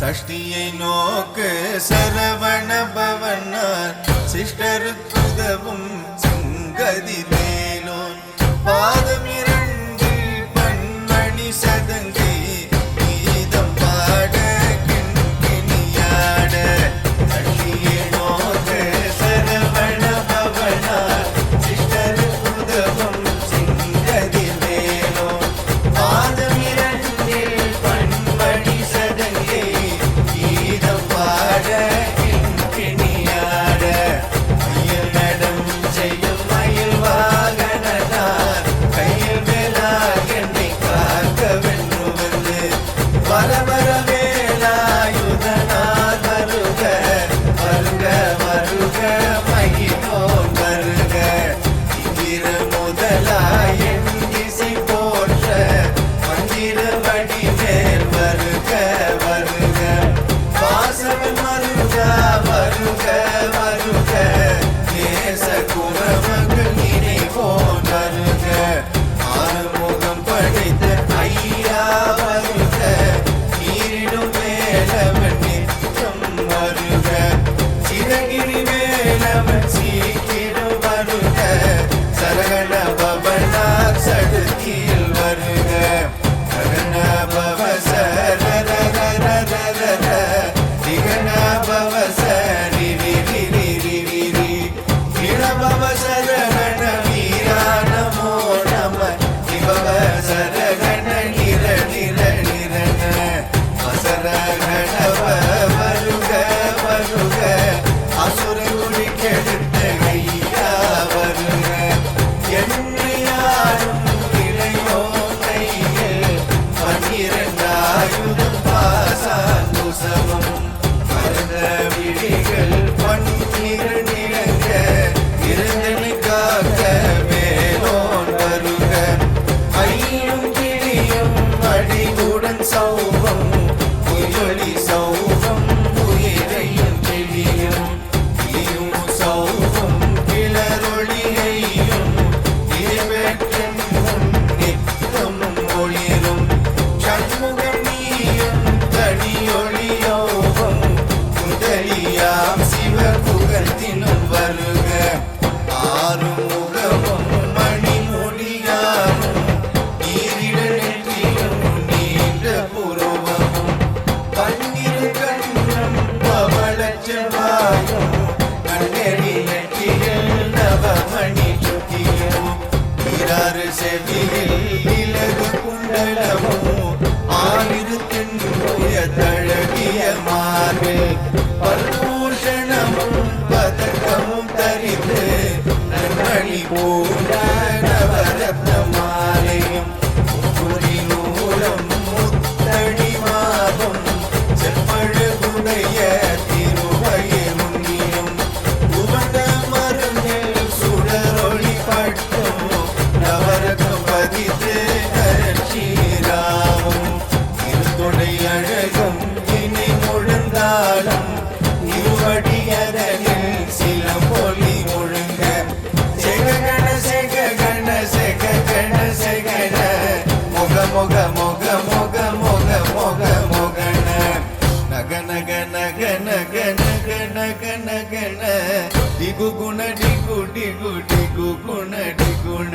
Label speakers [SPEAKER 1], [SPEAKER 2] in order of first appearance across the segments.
[SPEAKER 1] சஷ்டியை நோக்கு Saravana பவனார். சிஷ்டருக்குதவும் சங்கதிலே and soul. yeah. ಡಿಗು ಗುಣ ಡಿಗು ಡಿಗು ಡಿಗು ಗುಣ ಡಿಗುಣ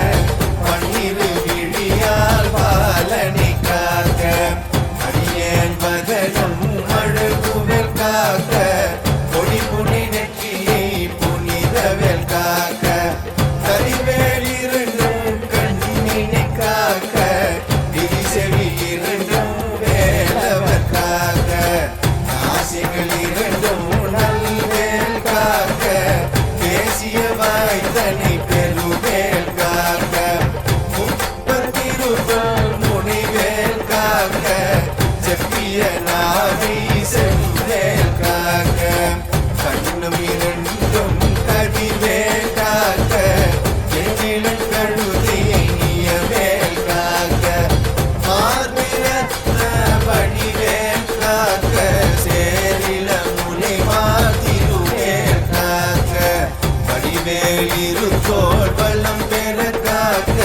[SPEAKER 1] மேலிருந்தோர் வல்லம் பெற காக்க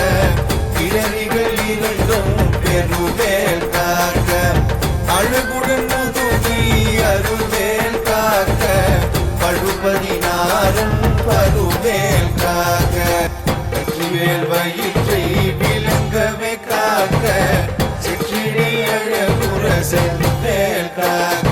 [SPEAKER 1] கிளறிகள் இரண்டும் பெருவேல் காக்க அழுகுடன் முதுவி அருவேல் காக்க பழுபதினாரன் பருவேல் காக்க வெற்றிவேல் வயிற்றை விளங்கவே காக்க சிற்றிடி அழகுர செல்வேல் காக்க.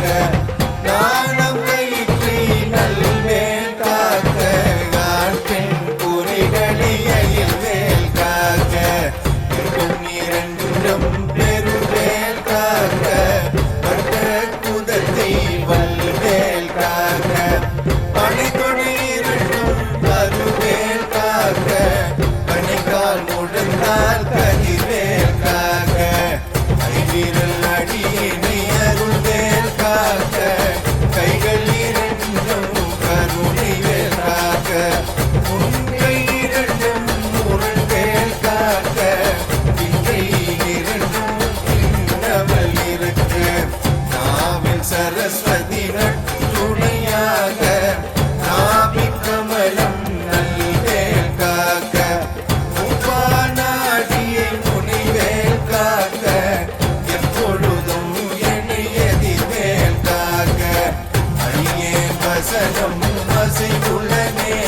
[SPEAKER 1] உலகம் பசி உலகே